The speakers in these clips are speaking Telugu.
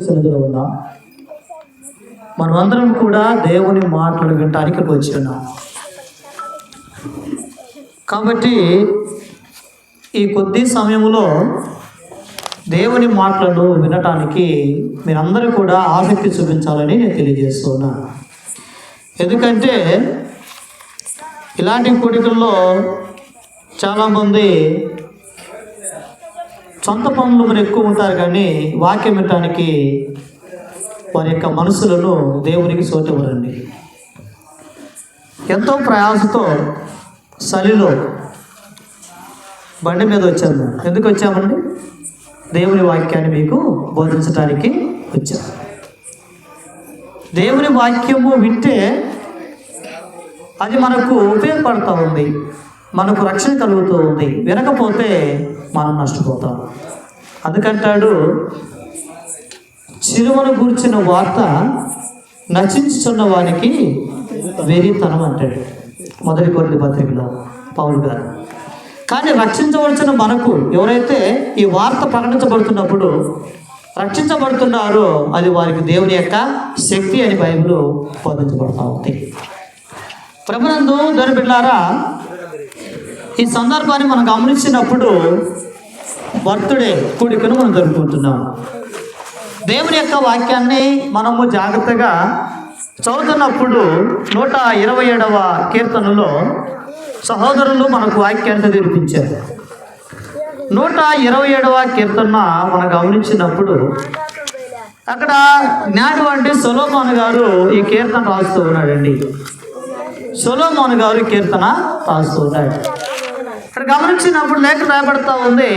సన్నిధిలో ఉన్నాం. మనమందరం కూడా దేవుని మాటలు వినటానికి వచ్చి ఉన్నాం కాబట్టి ఈ కొద్ది సమయంలో దేవుని మాటలను వినటానికి మీరందరూ కూడా ఆసక్తి చూపించాలని నేను తెలియజేస్తున్నాను ఎందుకంటే ఇలాంటి కోరికల్లో చాలామంది సొంత పనులు మరి ఎక్కువ ఉంటారు కానీ వాక్యం వినటానికి వారి యొక్క మనసులను దేవునికి సోటివ్వరండి ఎంతో ప్రయాసతో చలిలో బండి మీద వచ్చాము. ఎందుకు వచ్చామండి? దేవుని వాక్యాన్ని మీకు బోధించడానికి వచ్చాం. దేవుని వాక్యము వింటే అది మనకు ఉపయోగపడుతూ ఉంది. మనకు రక్షణ కలుగుతూ ఉంది. వినకపోతే మనం నష్టపోతాం. అందుకంటాడు చిరువను గూర్చిన వార్త నచించుచున్న వారికి వెరితనం అంటాడు. మొదటి కొన్ని పత్రికలో పౌలు గారు. కానీ రక్షించవలసిన మనకు ఎవరైతే ఈ వార్త ప్రకటించబడుతున్నప్పుడు రక్షించబడుతున్నారో అది వారికి దేవుని యొక్క శక్తి అని బైబిల్ బోధించబడుతూ ఉంది ప్రభునందు దాని ఈ సందర్భాన్ని మనం గమనించినప్పుడు బర్త్డే కూడికను మనం జరుపుకుంటున్నాం. దేవుని యొక్క వాక్యాన్ని మనము జాగ్రత్తగా చదువుతున్నప్పుడు నూట ఇరవై ఏడవ కీర్తనలో సహోదరులు మనకు వాక్యాన్ని చదివిపించారు నూట ఇరవై ఏడవ కీర్తన మనం గమనించినప్పుడు అక్కడ జ్ఞాని వంటి సొలోమోన్ గారు ఈ కీర్తన రాస్తూ ఉన్నాడండి. సొలోమోన్ గారు ఈ కీర్తన రాస్తూ ఉన్నాడు. ఇక్కడ గమనించినప్పుడు లేఖ రాయబడతా ఉంది.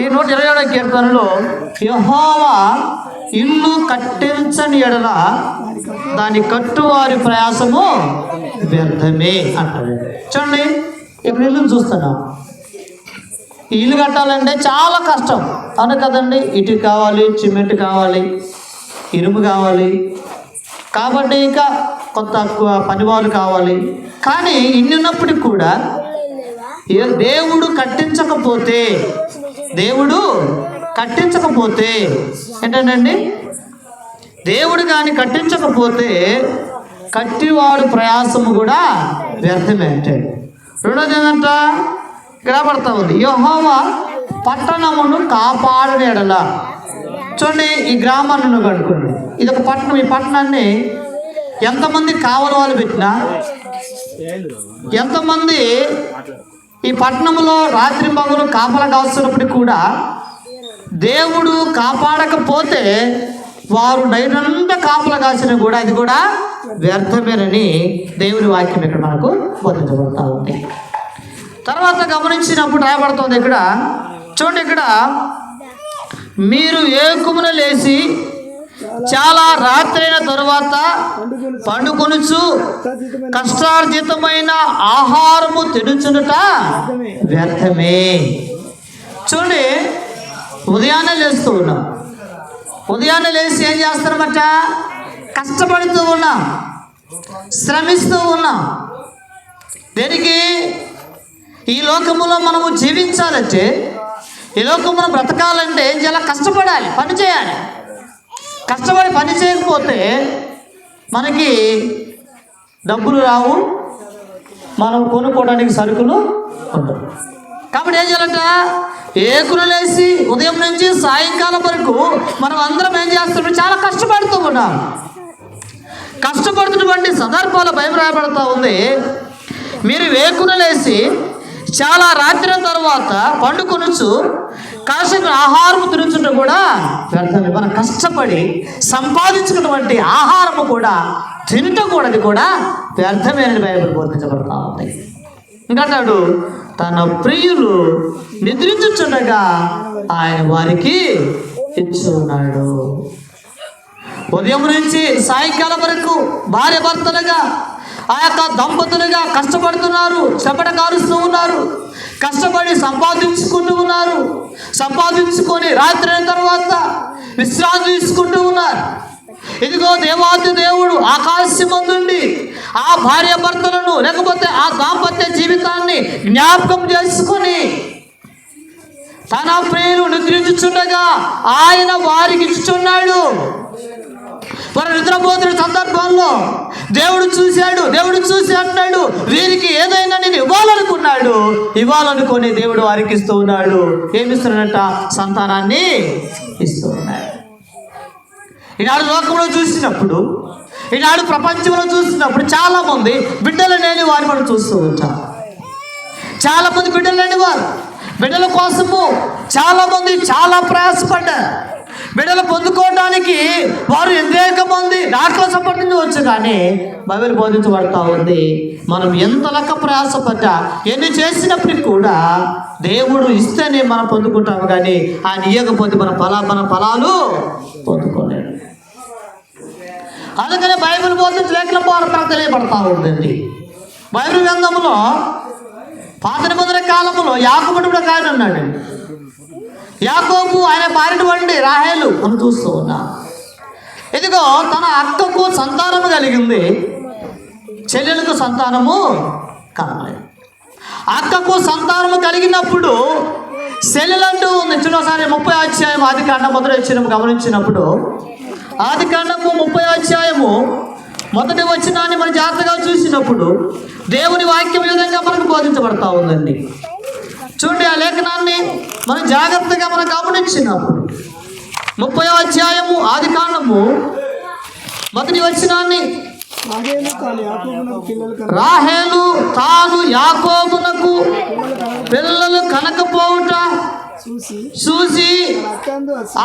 ఈ నూట ఇరవై ఏడవ కీర్తనలో యహోవా ఇల్లు కట్టించని ఎడల దాని కట్టువారి ప్రయాసము వ్యర్థమే అంటాడు. చూడండి ఇక్కడ ఇల్లు చూస్తున్నాం. ఇల్లు కట్టాలంటే చాలా కష్టం. అవును కదండి ఇటుక కావాలి సిమెంట్ కావాలి ఇనుము కావాలి. కాబట్టి ఇంకా కొంత పనివాళ్ళు కావాలి. కానీ ఇన్నున్నప్పటికి కూడా దేవుడు కట్టించకపోతే దేవుడు కట్టించకపోతే ఏంటండి దేవుడు కానీ కట్టించకపోతే కట్టివాడు ప్రయాసము కూడా వ్యర్థమే అంటే. రెండోది ఏంటంట? ఇక్కడ పడతా ఉంది. యహోవా పట్టణమును కాపాడని చూడండి ఈ గ్రామాలను కనుక్కోండి. ఇది ఒక పట్టణం. ఈ పట్టణాన్ని ఎంతమంది కావలి వాళ్ళు పెట్టినా? ఎంతమంది ఈ పట్టణంలో రాత్రి మగులు కాపలా కాస్తున్నప్పటికీ కూడా దేవుడు కాపాడకపోతే వారు నైనంతా కాపలా కాసిన కూడా ఇది కూడా వ్యర్థమేనని దేవుని వాక్యం ఇక్కడ మనకు బోధించబడతా ఉంది. తర్వాత గమనించినప్పుడు రాయబడుతుంది ఇక్కడ. చూడండి ఇక్కడ. మీరు ఏకుమున లేచి చాలా రాత్రైన తరువాత పండుకొనుచు కష్టార్జితమైన ఆహారము తినుచునుట వ్యర్థమే. చూడండి ఉదయాన్నే లేస్తూ ఉన్నాం. ఉదయాన్నే లేచి ఏం చేస్తారన్నమాట? కష్టపడుతూ ఉన్నాం. శ్రమిస్తూ ఉన్నాం. దేనికి? ఈ లోకములో మనము జీవించాలంటే ఈ లోకమును బ్రతకాలంటే ఏం చేయాలి? కష్టపడాలి పని చేయాలి. కష్టపడి పని చేయకపోతే మనకి డబ్బులు రావు మనం కొనుక్కోవడానికి సరుకులు ఉండవు. కాబట్టి ఏం చేయాలంట? ఏకులు లేసి ఉదయం నుంచి సాయంకాలం వరకు మనం అందరం ఏం చేస్తున్నాం చాలా కష్టపడుతూ ఉన్నాం. కష్టపడుతున్నటువంటి సందర్భాలు భయం రాబడతా ఉంది. మీరు వేకులు లేసి చాలా రాత్రి తర్వాత పండుకొనుచు కాసేపు ఆహారం తినుచుంటే కూడా వ్యర్థమే మనం కష్టపడి సంపాదించుకున్నటువంటి ఆహారము కూడా తినటకూడదు కూడా అది కూడా వ్యర్థమైన బైబిల్ బోధించబడతా ఉంది. ఇంకంటాడు తన ప్రియులు నిద్రించుచుండగా ఆయన వారికి ఇచ్చున్నాడు. ఉదయం నుంచి సాయంకాలం వరకు భార్య భర్తలుగా ఆ యొక్క దంపతులుగా కష్టపడుతున్నారు చెమట కారుస్తూ ఉన్నారు. కష్టపడి సంపాదించుకుంటూ ఉన్నారు. సంపాదించుకొని రాత్రి అయిన తర్వాత విశ్రాంతి తీసుకుంటూ ఉన్నారు. ఇదిగో దేవాది దేవుడు ఆకాశమందుండి ఆ భార్య భర్తలను లేకపోతే ఆ దాంపత్య జీవితాన్ని జ్ఞాపకం చేసుకొని తన ప్రియులు నిద్రించుచుండగా ఆయన వారికి ఇచ్చుచున్నాడు. వారు నిద్రపోతున్న సందర్భంలో దేవుడు చూశాడు దేవుడు చూసి అంటాడు వీరికి ఏదైనా నేను ఇవ్వాలనుకున్నాడు ఇవ్వాలనుకొని దేవుడు వారికి ఇస్తూ ఉన్నాడు. ఏమిస్తున్నాడంట? సంతానాన్ని ఇస్తూ ఉన్నాడు. ఈనాడు లోకంలో చూసినప్పుడు ఈనాడు ప్రపంచంలో చూసినప్పుడు చాలా మంది బిడ్డలు లేని వారు మనం చూస్తూ ఉంటాం. చాలా మంది బిడ్డలు లేని వారు. బిడ్డల కోసము చాలా మంది చాలా ప్రయాసపడ్డారు. బిడ్డలు పొందుకోవడానికి వారు అనేక మంది డాక్టర్ల వచ్చు కానీ బైబిల్ బోధించబడతా ఉంది. మనం ఎంత లెక్క ప్రయాసపడ్డా ఎన్ని చేసినప్పటికీ కూడా దేవుడు ఇస్తేనే మనం పొందుకుంటాము కానీ ఆయన ఇవ్వకపోతే మన ఫలా మన ఫలాలు పొందుకోలేము. అందుకనే బైబిల్ బోధించి లేఖల పోరాటం తెలియబడతా ఉందండి. బైబిల్ గ్రంథంలో పాత నిబంధన కాలంలో యాకబడి కూడా ఆయన యాకోబు ఆయన భార్యటువంటి రాహేలు అని చూస్తూ ఉన్నా ఇదిగో తన అక్కకు సంతానము కలిగింది. చెల్లెలకు సంతానము కలగలేదు. అక్కకు సంతానము కలిగినప్పుడు సెల్లెలంటూ ఉంది. చిన్నసారి ముప్పై అధ్యాయం ఆది కాండ మొదటి వచ్చిన గమనించినప్పుడు ఆది కాండము ముప్పై అధ్యాయము మొదటి వచ్చినాన్ని మనం జాగ్రత్తగా చూసినప్పుడు దేవుని వాక్యం ఈ విధంగా మనకు బోధించబడతా ఉందండి. చూడండి ఆ లేఖనాన్ని మనం జాగ్రత్తగా మనం గమనించినప్పుడు ముప్పై అధ్యాయము ఆది కాండము మొదటి వచ్చినాన్ని రాహేలు తాను యాకోబునకు పిల్లలు కనకపోవుట చూసి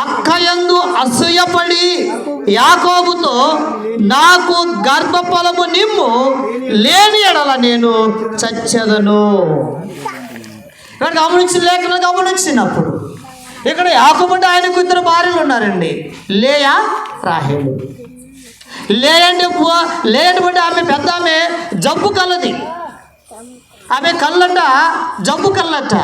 అక్కయందు అసూయపడి యాకోబుతో నాకు గర్భఫలము నిమ్ము లేని ఎడల నేను చచ్చెదను. ఇక్కడ గమనించిన లేఖను గమనించినప్పుడు ఇక్కడ యాకోబు ఆయనకు ఇద్దరు భార్యలు ఉన్నారండి. లేయా? రాహేలు. లేయండి అంటే బు- లే ఆమె పెద్ద ఆమె జబ్బు కలది ఆమె కళ్ళట జబ్బు కళ్ళట.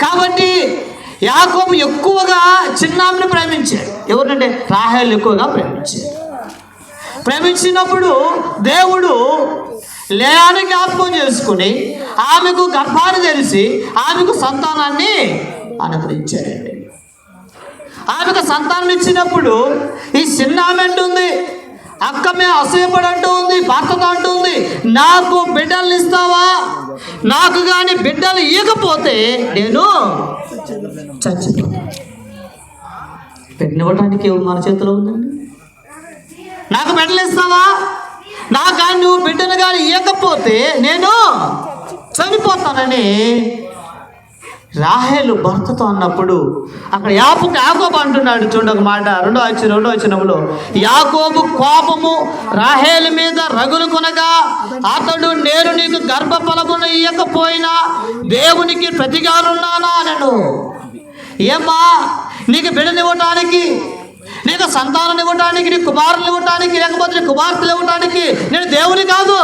కాబట్టి యాకోబు ఎక్కువగా చిన్నామిని ప్రేమించాడు. ఎవరంటే రాహేలు ఎక్కువగా ప్రేమించాడు. ప్రేమించినప్పుడు దేవుడు లేయాని జ్ఞాపకం చేసుకుని ఆమెకు గర్భాన్ని తెలిసి ఆమెకు సంతానాన్ని అనుగ్రహించాడండి ఆమెకు సంతానం ఇచ్చినప్పుడు ఈ చిన్న ఆమె అంటుంది అక్క మేము అసూయపడంటూ ఉంది భర్తతో ఉంది నాకు బిడ్డలు ఇస్తావా? నాకు కానీ బిడ్డలు ఇవ్వకపోతే నేను చచ్చిపోతాను బిడ్డనివ్వడానికి మన చేతిలో ఉందండి? నాకు బిడ్డలు ఇస్తావా? నాకు కానీ నువ్వు బిడ్డను కానీ ఇవ్వకపోతే నేను చనిపోతానని రాహేలు భర్తతో అన్నప్పుడు అక్కడ యాపుకు యాకోబు అంటున్నాడు చూడండి ఒక మాట రెండో వచ్చి రెండో వచ్చినప్పుడు యాకోబు కోపము రాహేలు మీద రగులు కొనగా అతడు నేను నీకు గర్భఫలమును ఇయ్యకపోయినా దేవునికి ప్రతిగానున్నానా? అనడు ఏమ్మా నీకు బిడనివ్వటానికి నీకు సంతానం ఇవ్వటానికి నీ కుమారులు ఇవ్వటానికి లేకపోతే నీ కుమార్తెలు ఇవ్వటానికి నేను దేవుని కాదు.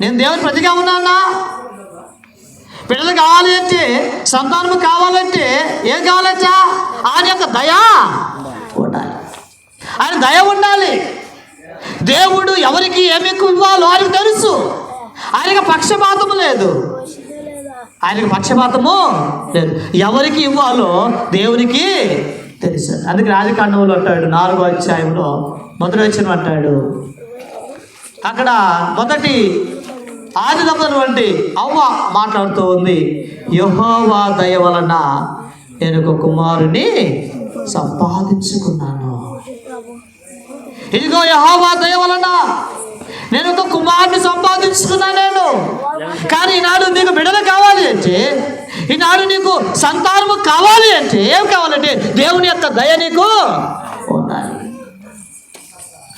నేను దేవుని ప్రతిగా ఉన్నానా? పిల్లలు కావాలి అంటే సంతానము కావాలంటే ఏం కావాలంటా? ఆయన యొక్క దయ ఉండాలి. ఆయన దయ ఉండాలి. దేవుడు ఎవరికి ఏమి ఇవ్వాలో ఆయనకు తెలుసు. ఆయనకు పక్షపాతము లేదు. ఆయనకు పక్షపాతము లేదు. ఎవరికి ఇవ్వాలో దేవునికి తెలుసు. అందుకే రాజకాండంలో అంటాడు నాలుగో అధ్యాయంలో మొదటి వచ్చిన అంటాడు. అక్కడ మొదటి ఆది వంటి అవ్వ మాట్లాడుతూ ఉంది యహోవా దయ వలన నేను ఒక కుమారుని సంపాదించుకున్నాను. ఇదిగో యహోవా దయ వలన నేను ఒక కుమారుని సంపాదించుకున్నాను నేను. కానీ ఈనాడు నీకు బిడ్డలు కావాలి అంటే ఈనాడు నీకు సంతానము కావాలి అంటే ఏం కావాలంటే దేవుని యొక్క దయ నీకు ఉండాలి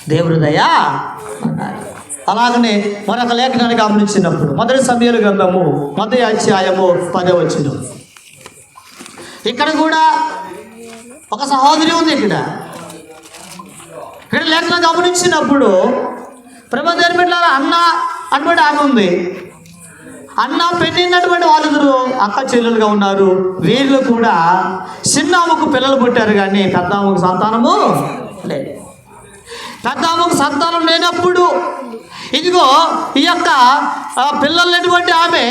దేవుని దయ ఉండాలి అలాగనే మరొక లేఖనాన్ని గమనించినప్పుడు మొదటి సమయాలు గ్రంథము మొదటి అధ్యాయము పదవచ్చును ఇక్కడ కూడా ఒక సహోదరి ఉంది ఇక్కడ. ఇక్కడ లేఖనం గమనించినప్పుడు ప్రభు దేని అన్న అటువంటి ఆమె ఉంది. అన్న పెళ్ళినటువంటి వాళ్ళిద్దరు అక్క చెల్లెలుగా ఉన్నారు. వీళ్ళు కూడా చిన్నామకు పిల్లలు పుట్టారు కానీ పెద్ద పెద్దామకు సంతానము లేదు. పెద్ద పెద్దామకు సంతానం లేనప్పుడు ఇదిగో ఈ యొక్క ఆ, పిల్లలైనటువంటి ఆమె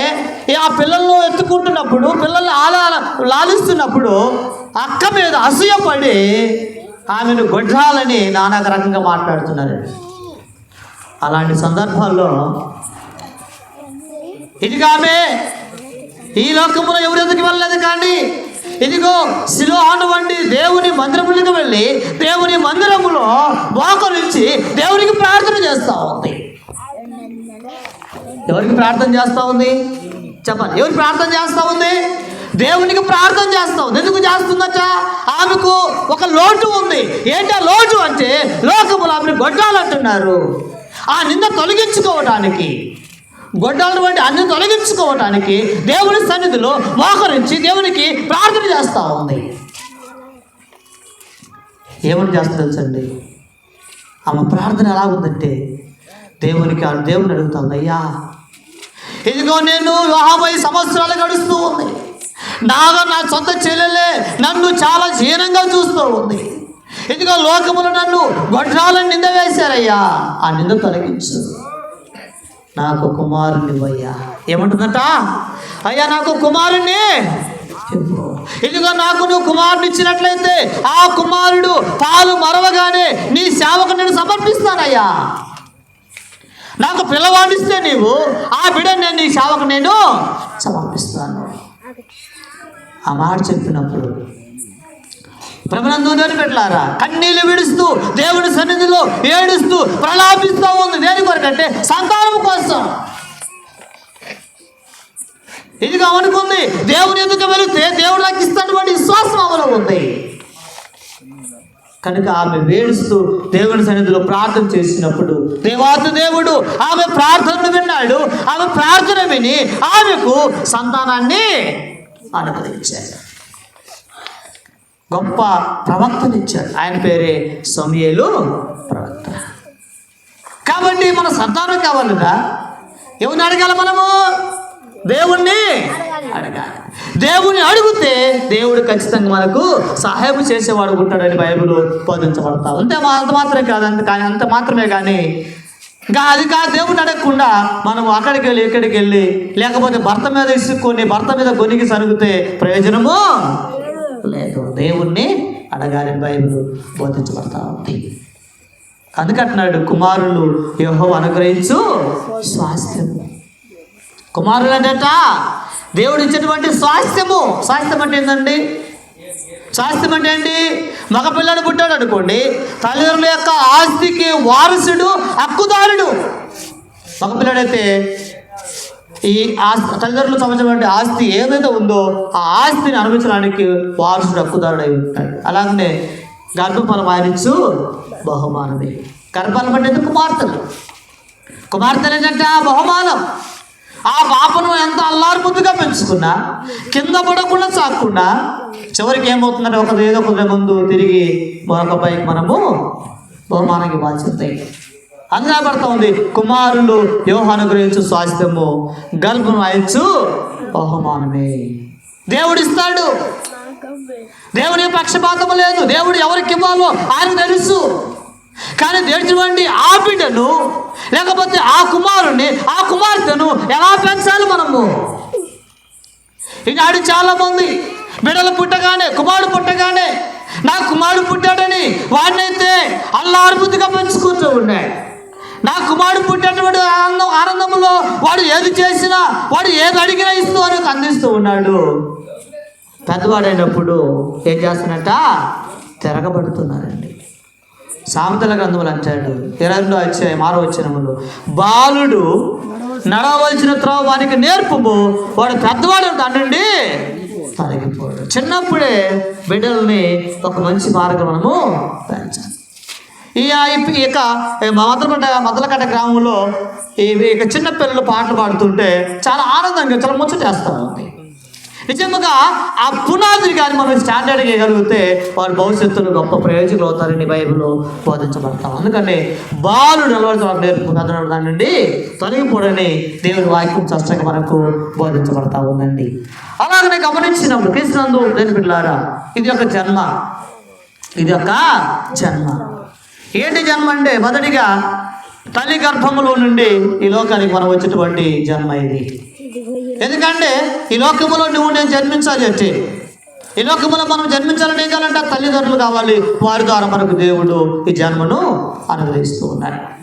ఆ పిల్లలను ఎత్తుకుంటున్నప్పుడు పిల్లల్ని ఆలా లాలిస్తున్నప్పుడు అక్క మీద అసూయపడి ఆమెను గొడ్రాలని నానా రకంగా మాట్లాడుతున్నారు. అలాంటి సందర్భాల్లో ఇదిగో ఆమె ఈ లోకంలో ఎవరెందుకు వెళ్ళలేదు కానీ ఇదిగో శిలోహాను వంటి దేవుని మందిరములకు వెళ్ళి దేవుని మందిరములో మోకరించి దేవునికి ప్రార్థన చేస్తూ ఉంది. ఎవరికి ప్రార్థన చేస్తూ ఉంది? చెప్పండి. ఎవరికి ప్రార్థన చేస్తూ ఉంది? దేవునికి ప్రార్థన చేస్తా ఉంది. ఎందుకు చేస్తుందట? ఆమెకు ఒక లోటు ఉంది. ఏంటి ఆ లోటు అంటే లోకములు ఆమెను గొడ్డాలంటున్నారు ఆ నింద తొలగించుకోవడానికి గొడ్డాలను వంటి అన్ని తొలగించుకోవటానికి దేవుని సన్నిధిలో మోకరించి దేవునికి ప్రార్థన చేస్తూ ఉంది. ఏమని చేస్తా తెలుసండి? ఆమె ప్రార్థన ఎలా ఉందంటే దేవునికి దేవుని అడుగుతుంది అయ్యా ఇదిగో నేను యాభై సంవత్సరాలు గడుస్తూ ఉంది. నాగా నా సొంత చెల్లెలే నన్ను చాలా హీనంగా చూస్తూ ఉంది. ఇదిగో లోకములు నన్ను గొడ్రాలను నింద వేశారయ్యా. ఆ నింద తొలగించు. నాకు కుమారుని అయ్యా ఏమంటుందట? అయ్యా నాకు కుమారుణ్ణి. ఇదిగో నాకు నువ్వు కుమారుని ఇచ్చినట్లయితే ఆ కుమారుడు పాలు మరవగానే నీ సేవకు నేను సమర్పిస్తానయ్యా. నాకు పిల్లవాడిస్తే నీవు ఆ బిడ్డని నేను నీ సేవకు నేను సమర్పిస్తాను. ఆ మాట చెప్పినప్పుడు ప్రభునందు దేని పెట్టారా కన్నీళ్ళు విడుస్తూ దేవుడి సన్నిధిలో ఏడుస్తూ ప్రలాపిస్తూ ఉంది. దేని కొరకంటే సంతానం కోసం. ఇది అనుకుంది దేవుని ఎందుకు వెళితే దేవుడు నాకు ఇస్తున్నటువంటి విశ్వాసం అమలు ఉంది. కనుక ఆమె వేడుస్తూ దేవుని సన్నిధిలో ప్రార్థన చేసినప్పుడు దేవాతి దేవుడు ఆమె ప్రార్థనను విన్నాడు ఆమె ప్రార్థన విని ఆమెకు సంతానాన్ని అనుగ్రహించాడు. గొప్ప ప్రవక్తనిచ్చాడు. ఆయన పేరే సమయలు ప్రవక్త. కాబట్టి మన సంతానం కావాలిగా ఎవరిని అడగాలి మనము? దేవుణ్ణి దేవుని అడిగితే దేవుడు ఖచ్చితంగా మనకు సహాయం చేసేవాడు ఉంటాడని బైబిల్ బోధించబడతాం. అంతే మా- అంత మాత్రమే కాదు అంత కానీ అంత మాత్రమే కానీ. ఇంకా అది కాదు దేవుని అడగకుండా మనం అక్కడికి వెళ్ళి ఇక్కడికి వెళ్ళి లేకపోతే భర్త మీద ఇసుక్కొని భర్త మీద గొనిగి సరుగుతే ప్రయోజనము లేదు. దేవుణ్ణి అడగాలి బైబిల్ బోధించబడతా ఉంది. అందుకంటున్నాడు కుమారులు యహో అనుగ్రహించు స్వాస్థ్యం కుమారులు అంటే దేవుడు ఇచ్చినటువంటి స్వాస్థ్యము. స్వాస్థ్యం అంటే ఏంటండి స్వాస్థ్యం అంటే ఏంటి? మగపిల్లడు పుట్టాడు అనుకోండి తల్లిదండ్రుల యొక్క ఆస్తికి వారసుడు హక్కుదారుడు. మగపిల్లడైతే ఈ ఆస్తి తల్లిదండ్రులు సంబంధించినటువంటి ఆస్తి ఏదైతే ఉందో ఆ ఆస్తిని అనుభవించడానికి వారసుడు హక్కుదారుడు అయి ఉంటాడు. అలాగనే గర్భఫలం ఆయనిచ్చు బహుమానమే. గర్భఫలం అంటే కుమార్తెలు. కుమార్తెలు ఏంటంటే బహుమానం. ఆ పాపను ఎంత అల్లారు ముద్దుగా పెంచుకున్నా కింద పడకుండా చాకుండా చివరికి ఏమవుతుందంటే ఒక ఏదో ఒక ముందు తిరిగి మరొక పైకి మనము బహుమానానికి బాధ్యత అందులో పడతా ఉంది కుమారులు యోహాను గురించి స్వాస్థ్యము గర్భం అయించు బహుమానమే. దేవుడు ఇస్తాడు. దేవుని పక్షపాతము లేదు. దేవుడు ఎవరికి ఇవ్వాలో ఆయన తెలుసు. కానీ దేడిచివండి ఆ బిడ్డను లేకపోతే ఆ కుమారుని ఆ కుమార్తెను ఎలా పెంచాలి మనము? ఈనాడు చాలామంది బిడ్డలు పుట్టగానే కుమారుడు పుట్టగానే నా కుమారుడు పుట్టాడని వాడినైతే అల్లారుబుద్ధిగా పెంచుకుంటూ ఉండే నా కుమారుడు పుట్టినటువంటి ఆనందం ఆనందంలో వాడు ఏది చేసినా వాడు ఏది అడిగినా ఇస్తూ అని అందిస్తూ ఉన్నాడు. పెద్దవాడైనప్పుడు ఏం చేస్తున్నట్ట తిరగబడుతున్నారండి సామెతల గ్రంథములు అంటాడు. ఇరవైలో వచ్చే వచ్చాయి మారో వచ్చినములు బాలుడు నడవలసిన త్రోవ వానికి నేర్పము. వాడు పెద్దవాడు అంటండి తొలగిపోడు. చిన్నప్పుడే బిడ్డల్ని ఒక మంచి మార్గం మనము పెంచాలి. ఈ ఈ ఇక మదలకట్ట మదలకట్ట గ్రామంలో ఈ ఇక చిన్న పిల్లలు పాటలు పాడుతుంటే చాలా ఆనందంగా చాలా ముచ్చటేస్తూ ఉంది. నిజంగా ఆ పునాదిని కానీ మనం స్టాండర్డ్ చేయగలిగితే వారి భవిష్యత్తులో గొప్ప ప్రయోజకులు అవుతారని బైబిల్లో బోధించబడతాం. అందుకని బాలు నిలబడి నేర్పు కథ దాని నుండి తొలగిపోడని దేవుని వాక్యం స్పష్టంగా మనకు బోధించబడతా ఉందండి. అలాగనే గమనించినప్పుడు కృష్ణందు దేని బిడ్డలారా ఇది ఒక జన్మ. ఇది ఒక జన్మ. ఏంటి జన్మ అంటే మొదటిగా తల్లి గర్భములో నుండి ఈ లోకానికి మనం వచ్చేటువంటి జన్మ ఇది. ఎందుకంటే ఈ లోకములో నువ్వు నేను జన్మించాలి అంటే ఈ లోకములో మనం జన్మించాలని ఏం కావాలంటే తల్లిదండ్రులు కావాలి. వారి ద్వారా మనకు దేవుడు ఈ జన్మను అనుగ్రహిస్తూ ఉన్నాడు.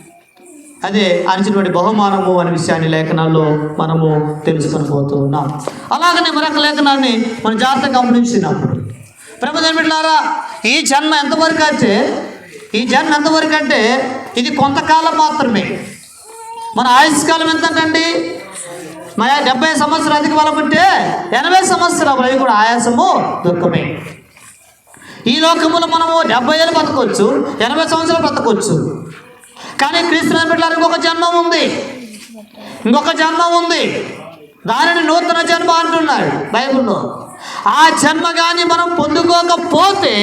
అదే అనిచినటువంటి బహుమానము అనే విషయాన్ని లేఖనాల్లో మనము తెలుసుకొని పోతూ ఉన్నాం. అలాగనే మరొక లేఖనాన్ని మనం జాగ్రత్తగా గమనించినప్పుడు ప్రభుత్వారా ఈ జన్మ ఎంతవరకు అంటే ఈ జన్మ ఎంతవరకు అంటే ఇది కొంతకాలం మాత్రమే. మన ఆయుష్కాలం ఎంతంటండి? మా డెబ్బై సంవత్సరాలు అధిక బలం ఉంటే ఎనభై సంవత్సరాలు అవి కూడా ఆయాసము దుఃఖమే. ఈ లోకములో మనము డెబ్బై ఏళ్ళు బతకొచ్చు ఎనభై సంవత్సరాలు బ్రతకవచ్చు కానీ క్రీస్తు బిడ్డలకు ఇంకొక జన్మం ఉంది. ఇంకొక జన్మం ఉంది. దానిని నూతన జన్మ అంటున్నాడు బైబిల్లో. ఆ జన్మ కానీ మనం పొందుకోకపోతే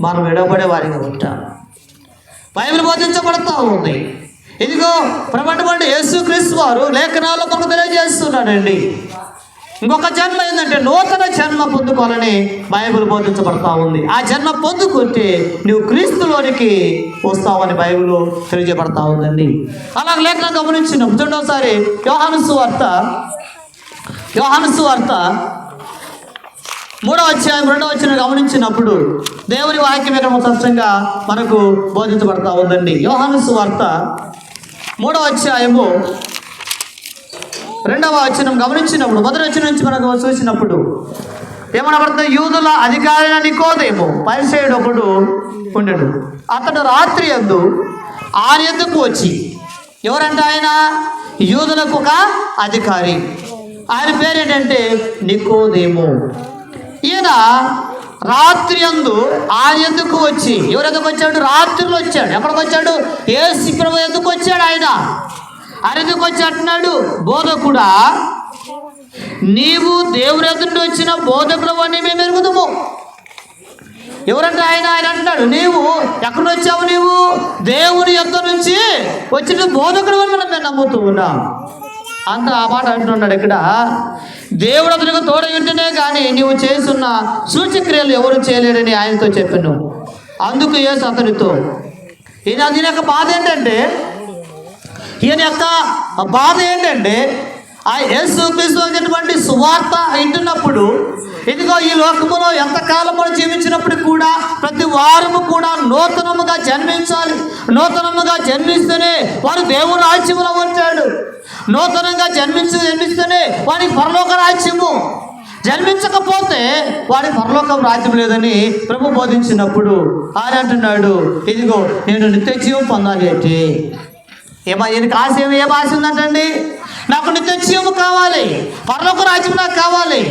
మనం విడబడే వారిగా ఉంటాం. బైబిల్ బోధించబడతా ఉంది. ఇదిగో ప్రబట్టబడి యేసు క్రీస్తు వారు లేఖనాల్లో మనకు తెలియజేస్తున్నాడండి. ఇంకొక జన్మ ఏంటంటే నూతన జన్మ పొందుకోవాలని బైబిల్ బోధించబడతా ఉంది. ఆ జన్మ పొందుకుంటే నువ్వు క్రీస్తులోనికి వస్తావని బైబిల్ తెలియజేయబడతా ఉందండి. అలా లేఖనం గమనించిన. రెండోసారి యోహాను సువార్త. యోహాను సువార్త. మూడవ అధ్యాయం రెండవ వచ్చిన గమనించినప్పుడు దేవుని వాక్యం ఇక్కడ స్పష్టంగా మనకు బోధించబడతా ఉందండి. యోహాను సువార్త. మూడవ అధ్యాయము రెండవ వచనం. గమనించినప్పుడు మొదటి వచనం నుంచి మనకు చూసినప్పుడు ఏమనబడుతుంది? యూదుల అధికారిన నికోదేమో పరిచయుడు ఒకడు ఉండడు అతడు రాత్రి అందు ఆయన ఎందుకు వచ్చి? ఎవరంటే ఆయన? యూదులకు ఒక అధికారి. ఆయన పేరేంటంటే నికోదేమో. ఈయన రాత్రి అందు ఆయన ఎందుకు వచ్చి? ఎవరు ఎందుకు వచ్చాడు? రాత్రిలో వచ్చాడు. ఎక్కడికి వచ్చాడు? ఏ శిఖరం ఎందుకు వచ్చాడు ఆయన? ఆయన ఎందుకు వచ్చి అంటున్నాడు? బోధకుడా నీవు దేవుని ఎదుటి వచ్చిన బోధకుడు అని మేము ఎరుగుదాము. ఎవరంటే ఆయన? ఆయన అంటున్నాడు నీవు ఎక్కడ వచ్చావు నీవు? దేవుని యొక్క నుంచి వచ్చిన బోధకుడు అని మనం మేము నమ్ముతూ ఉన్నాం. అంత ఆ మాట అంటున్నాడు ఇక్కడ. దేవుడు అతనికి తోడ కానీ నీవు చేస్తున్న సూచక్రియలు ఎవరు చేయలేడని ఆయనతో చెప్పాను. అందుకు యేసు అతనితో ఈయన దీని యొక్క బాధ ఏంటంటే ఈయన యొక్క బాధ ఏంటంటే ఆ యేసు క్రీస్తు అనేటువంటి సువార్త వింటున్నప్పుడు ఇదిగో ఈ లోకములో ఎంతకాలము జీవించినప్పుడు కూడా ప్రతి వారము కూడా నూతనముగా జన్మించాలి. నూతనముగా జన్మిస్తేనే వారు దేవుని రాజ్యములో ఉంటాడు నూతనంగా జన్మించి జన్మిస్తేనే వారి పరలోక రాజ్యము. జన్మించకపోతే వాడి పరలోకం రాజ్యం లేదని ప్రభు బోధించినప్పుడు ఆయన అంటున్నాడు ఇదిగో నేను నిత్య జీవం పొందాలి ఏంటి ఏమా ఈయనకి ఆశ ఏమి ఏం ఆశ ఉందంటండి? నాకు నిత్య జీవం కావాలి. పరలోక రాజ్యం నాకు కావాలి.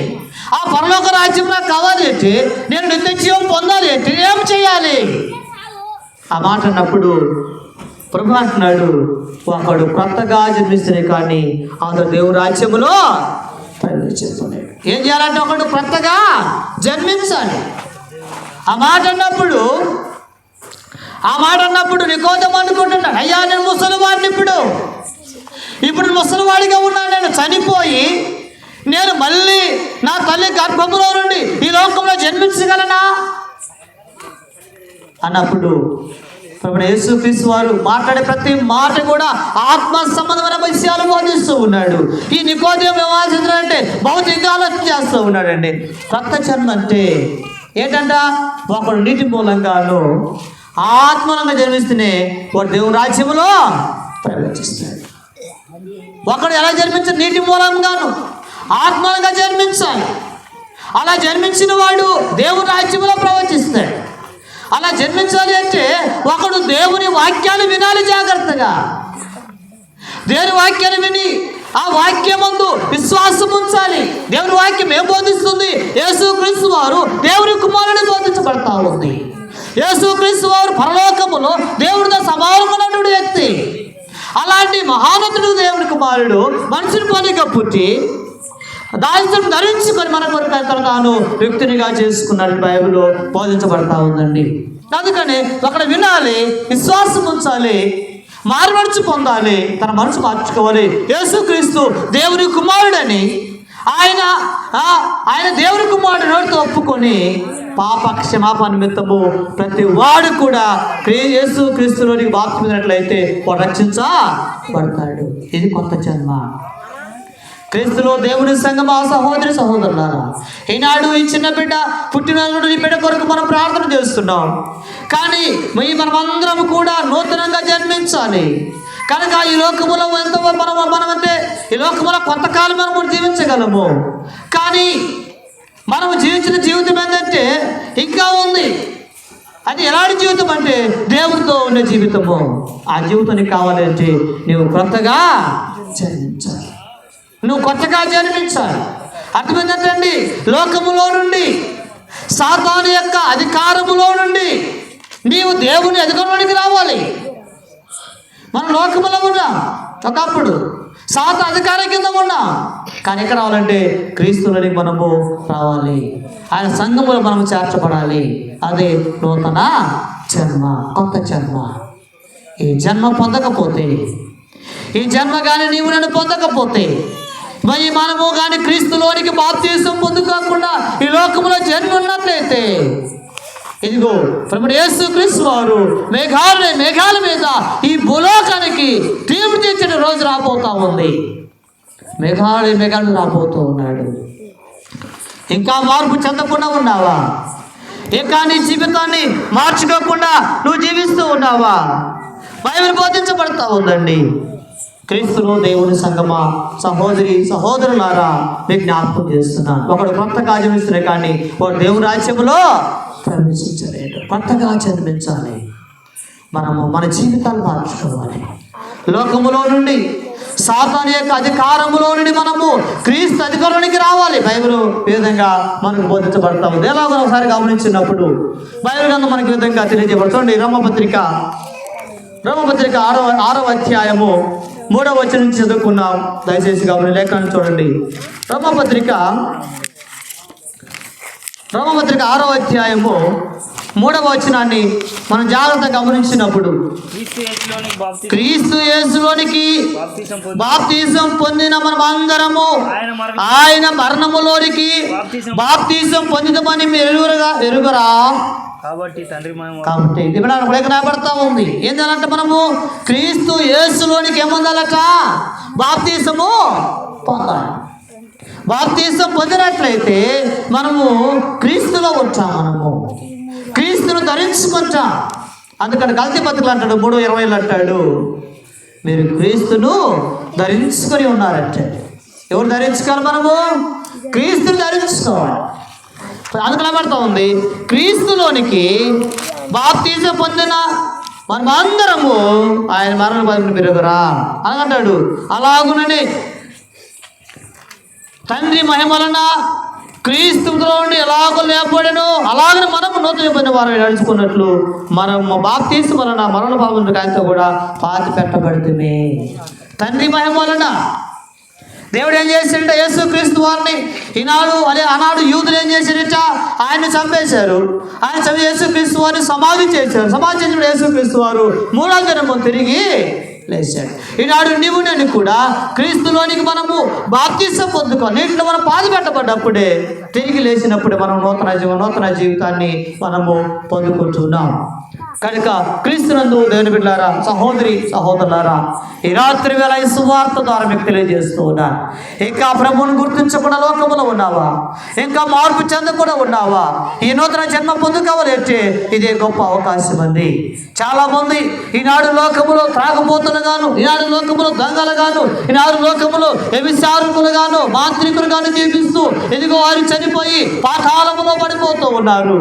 ఆ పరలోక రాజ్యం నాకు కావాలి అంటే నేను నిత్య జీవం పొందాలి అంటే ఏం చేయాలి? ఆ మాట అన్నప్పుడు ప్రభు అంటున్నాడు ఒకడు కొత్తగా జన్మిస్తే కానీ అతను దేవుడు రాజ్యములో ప్రవేశిస్తున్నాడు ఏం చేయాలంటే ఒకడు కొత్తగా జన్మించాలి. ఆ మాట అన్నప్పుడు ఆ మాట అన్నప్పుడు నికోదం అనుకుంటున్నాడు అయ్యా నేను ముసలివాడిని ఇప్పుడు. ఇప్పుడు ముసలివాడిగా ఉన్నాను నేను చనిపోయి నేను మళ్ళీ నా తల్లి గర్భంలో నుండి ఈ లోకంలో జన్మించగలనా? అన్నప్పుడు యేసు యేసుక్రీస్తు వారు మాట్లాడే ప్రతి మాట కూడా ఆత్మ సంబంధమైన విషయాలు బోధిస్తూ ఉన్నాడు. ఈ నికోదయం ఏమాల్సింది అంటే భౌతిక ఆలోచన చేస్తూ ఉన్నాడండి. కొత్త జన్మ అంటే ఏంటంట? ఒకడు నీటి మూలంగాను ఆత్మలంగా జన్మిస్తేనే వాడు దేవుని రాజ్యములో ప్రవేశిస్తాడు. ఒకడు ఎలా జన్మించాడు నీటి మూలంగాను ఆత్మలంగా జన్మించాలి. అలా జన్మించిన వాడు దేవుని రాజ్యంలో ప్రవచిస్తాడు. అలా జన్మించాలి అంటే ఒకడు దేవుని వాక్యాలు వినాలి జాగ్రత్తగా. దేవుని వాక్యాన్ని విని ఆ వాక్యమందు విశ్వాసం ఉంచాలి. దేవుని వాక్యం ఏం బోధిస్తుంది? యేసు క్రీస్తు వారు దేవుని కుమారుని బోధించబడతా ఉంది. యేసు క్రీస్తు వారు పరలోకములో దేవుడితో సమానమైనటువంటి వ్యక్తి. అలాంటి మహానతుడు దేవుని కుమారుడు మనుషుని పనిగా పుట్టి దారిద్ర్యం ధరించుకొని మన కొరకు తన తాను వ్యక్తినిగా చేసుకున్నాడు బైబిల్లో బోధించబడతా ఉందండి. అందుకని అక్కడ వినాలి విశ్వాసం ఉంచాలి మారుమడుచు పొందాలి తన మనసు మార్చుకోవాలి. యేసుక్రీస్తు దేవుని కుమారుడని ఆయన ఆయన దేవుని కుమారుడు నోటితో ఒప్పుకొని పాప క్షమాపణ నిమిత్తము ప్రతి వాడు కూడా క్రీ యేసు క్రీస్తులోనికి బాప్తినట్లయితే వాడు రక్షించబడతాడు. ఇది కొత్త జన్మ. క్రీస్తులో దేవుని సంఘం ఆ సహోదరి సహోదరులారా ఈనాడు ఈ చిన్న బిడ్డ పుట్టిన ఈ బిడ్డ కొరకు మనం ప్రార్థన చేస్తున్నాం. కానీ ఈ మనమందరం కూడా నూతనంగా జన్మించాలి. కనుక ఈ లోకములో ఎంతో మనం మనమంటే ఈ లోకములో కొంతకాలం మనం జీవించగలము. కానీ మనం జీవించిన జీవితం ఏంటంటే ఇంకా ఉంది. అది ఎలాంటి జీవితం అంటే దేవుడితో ఉండే జీవితము. ఆ జీవితం నీకు కావాలంటే నువ్వు కొత్తగా జన్మించాలి. నువ్వు కొత్తగా జన్మించాలి. అర్థమైందంటండి లోకములో నుండి సాతాను యొక్క అధికారములో నుండి నీవు దేవుని అధికారంలోనికి రావాలి. మనం లోకములో ఉన్నాం ఒకప్పుడు సాత అధికారం కింద ఉన్నాం కానీ ఎక్కడ రావాలంటే క్రీస్తులని మనము రావాలి. ఆయన సంఘములో మనము చేర్చబడాలి. అదే నూతన జన్మ కొత్త జన్మ. ఈ జన్మ పొందకపోతే ఈ జన్మ కానీ నీవు నన్ను పొందకపోతే మరి మనము కానీ క్రీస్తులోనికి బాప్తీసం పొందుకోకుండా ఈ లోకంలో జన్మ ఉన్నట్లయితే ఇదిగో ప్రభుడు యేసు క్రీస్తు వారు మేఘాల మేఘాల మీద ఈ భూలోకానికి తీర్పు తీర్చిన రోజు రాబోతా ఉంది. మేఘాలు మేఘాలు రాబోతూ ఉన్నాడు. ఇంకా మార్పు చెందకుండా ఉన్నావా? ఇంకా నీ జీవితాన్ని మార్చుకోకుండా నువ్వు జీవిస్తూ ఉన్నావా? బైబిల్ బోధించబడతా ఉందండి. క్రీస్తులో దేవుని సంగమా సహోదరి సహోదరులారా మీకు జ్ఞాపకం చేస్తున్నాను. ఒకడు కొత్త జన్మిస్తున్నా కానీ వాడు దేవుని రాజ్యంలో ప్రవేశించలేదు కొత్తగా జన్మించాలి మనము మన జీవితాలు మార్చుకోవాలి. లోకములో నుండి సాతాన్ యొక్క అధికారములో నుండి మనము క్రీస్తు అధికారానికి రావాలి. బైబిల్ విధంగా మనకు బోధించబడతా ఉంది. ఎలాగో ఒకసారి గమనించినప్పుడు బైబిల్ గ్రంథం మనకి విధంగా తెలియజేయబడుతుంది. రమపత్రిక రమపత్రిక ఆరో ఆరవ అధ్యాయము మూడవ వచ్చి నుంచి చదువుకున్నాం. దయచేసి గమని లేఖను చూడండి. రమపత్రిక రమపత్రిక ఆరో అధ్యాయము మూడవ వచనాన్ని మనం జాగ్రత్తగా గమనించినప్పుడు క్రీస్తు యేసులోనికి బాప్తిసం పొంది బాప్తీసం పొందిన మనం అందరము ఆయన మరణ ఆయన మరణములోనికి బాప్తీసం పొందిదమని మీరు ఎరుగురుగా ఎరుగురా? కాబట్టి తండ్రి కాబట్టి ఇది కూడా రాబడతా ఉంది. ఏంటంటే మనము క్రీస్తు యేసులోనికి ఏముందాలట? బాప్తీసము పొందాలి. బాప్తీసం పొందినట్లయితే మనము క్రీస్తులో ఉంటాం మనము క్రీస్తును ధరించుకుంటాం. అందుకని గల్తీ పత్రికలు అంటాడు మూడు ఇరవైలు అంటాడు మీరు క్రీస్తును ధరించుకొని ఉన్నారంటే. ఎవరు ధరించుకోవాలి మనము? క్రీస్తుని ధరించుకోవాలి. అందుకలా పడతా ఉంది. క్రీస్తులోనికి బాప్తీసం పొందిన మనం అందరము ఆయన మరణ పదిని పెరుగురా. అని అంటాడు అలాగునని తండ్రి మహిమలన క్రీస్తులో నుండి ఎలాగో లేపడను అలాగనే మనము నూతన పని వారిని నడుచుకున్నట్లు మనం బాప్తీసు వలన మరణ భావం కాయంతో కూడా పాతి పెట్టబడుతుంది తండ్రి మహిమ వలన దేవుడు ఏం చేసిండ యేసు క్రీస్తు వారిని ఈనాడు అదే ఆనాడు యూదులు ఏం చేశారట? ఆయన చంపేశారు. ఆయన చంపి యేసు క్రీస్తు వారిని సమాధి చేశారు. సమాధి చేసిన యేసు క్రీస్తు వారు మూడో దినము తిరిగి లేచాడు ఈనాడు నీవు నేను కూడా క్రీస్తులోనికి మనము బాప్తీసం పొందుకో నీటిలో మనం పాదు పెట్టబడ్డప్పుడే తిరిగి లేచినప్పుడే మనం నూతన జీవ నూతన జీవితాన్ని మనము పొందుకుంటున్నాం. కనుక క్రీస్తునందు దేవుని బిడ్డారా సహోదరి సహోదరులారా ఈ రాత్రి వేళ ఈ సువార్త ద్వారా మీకు తెలియజేస్తూ ఉన్నాను ఇంకా ప్రభువును గుర్తించకుండా లోకములో ఉన్నావా? ఇంకా మార్పు చెందకుండా ఉన్నావా? ఈ నూతన జన్మ పొందుకోవాలంటే ఇదే గొప్ప అవకాశం అండి. చాలా మంది ఈనాడు లోకములో త్రాగబోతులు గాను ఈనాడు లోకములో దొంగలు గాను ఈనాడు లోకములో వ్యభిచారకులు గాను మాంత్రికులు గాను జీవిస్తూ ఎదుగు వారు చనిపోయి పాతాళములో పడిపోతూ ఉన్నారు.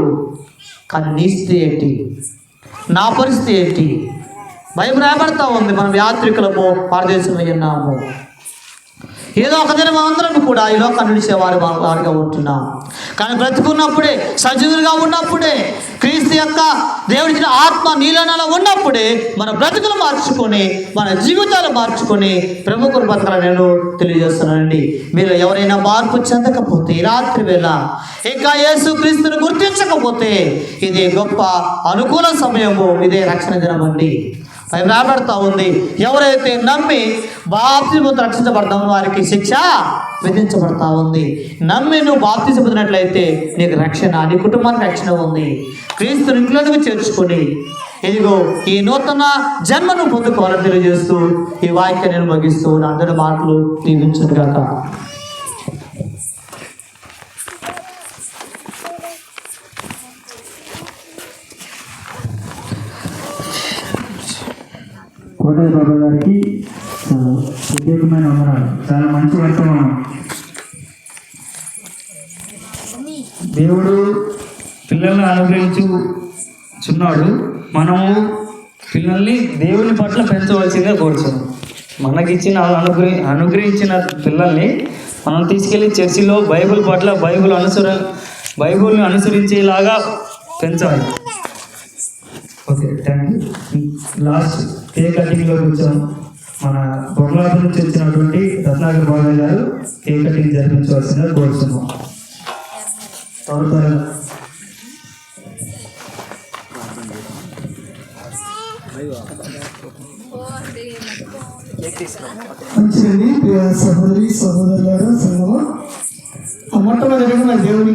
కానీ నీస్తే ఏంటి? నా పరిస్థితి ఏంటి? భయం రాబడతా ఉంది. మనం యాత్రికులము భారతదేశంలో ఉన్నాము. ఏదో ఒక దినం అందరం కూడా ఈ లోకాన్ని విడిచేవారు వారిగా ఉంటున్నాం. కానీ బ్రతుకున్నప్పుడే సజీవులుగా ఉన్నప్పుడే క్రీస్తు యొక్క దేవుడిచ్చిన ఆత్మ నీలనలో ఉన్నప్పుడే మన బ్రతుకులు మార్చుకొని మన జీవితాలు మార్చుకొని ప్రభుత్వం బతకాలని నేను తెలియజేస్తున్నానండి. మీరు ఎవరైనా మార్పు చెందకపోతే రాత్రి వేళ ఇంకా యేసు క్రీస్తుని గుర్తించకపోతే ఇది గొప్ప అనుకూల సమయము ఇదే రక్షణ దినం అండి అది రాబడతా ఉంది. ఎవరైతే నమ్మి బాప్తిజముతో రక్షించబడతామో వారికి శిక్ష విధించబడతా ఉంది. నమ్మి నువ్వు బాప్తిజం పొందినట్లయితే నీకు రక్షణ నీ కుటుంబానికి రక్షణ ఉంది. క్రీస్తుని ఇంట్లోకి చేర్చుకొని ఇదిగో ఈ నూతన జన్మను పొందుకోవాలని తెలియజేస్తూ ఈ వాక్య నేను ముగిస్తూ నా అందరి మాటలు దీవించదు కాక కోటయ్య బాబా గారికి ప్రత్యేకమైన వందనాలు. చాలా మంచి వర్తమానం దేవుడు పిల్లల్ని అనుగ్రహించుచున్నాడు మనము పిల్లల్ని దేవుని పట్ల పెంచవలసిందిగా కోరుచున్నాం. మనకిచ్చిన అనుగ్రహ అనుగ్రహించిన పిల్లల్ని మనం తీసుకెళ్ళి చర్చిలో బైబిల్ పట్ల బైబిల్ అనుసర బైబిల్ని అనుసరించేలాగా పెంచాలి. Okay thank you last cake కటింగ్లోకి వచ్చాం మన బొమ్మలాపు నుంచి వచ్చినటువంటి రత్నాకర్ బాబాయ్ గారు కేక్ కటింగ్ జరిపించవలసిందిగా కోరుతున్నాం త్వర త్వరగా మంచిదండి సహోదరి సహోదరులారా సంగమం ఆ మొట్టమొదటిగా మన దేవుని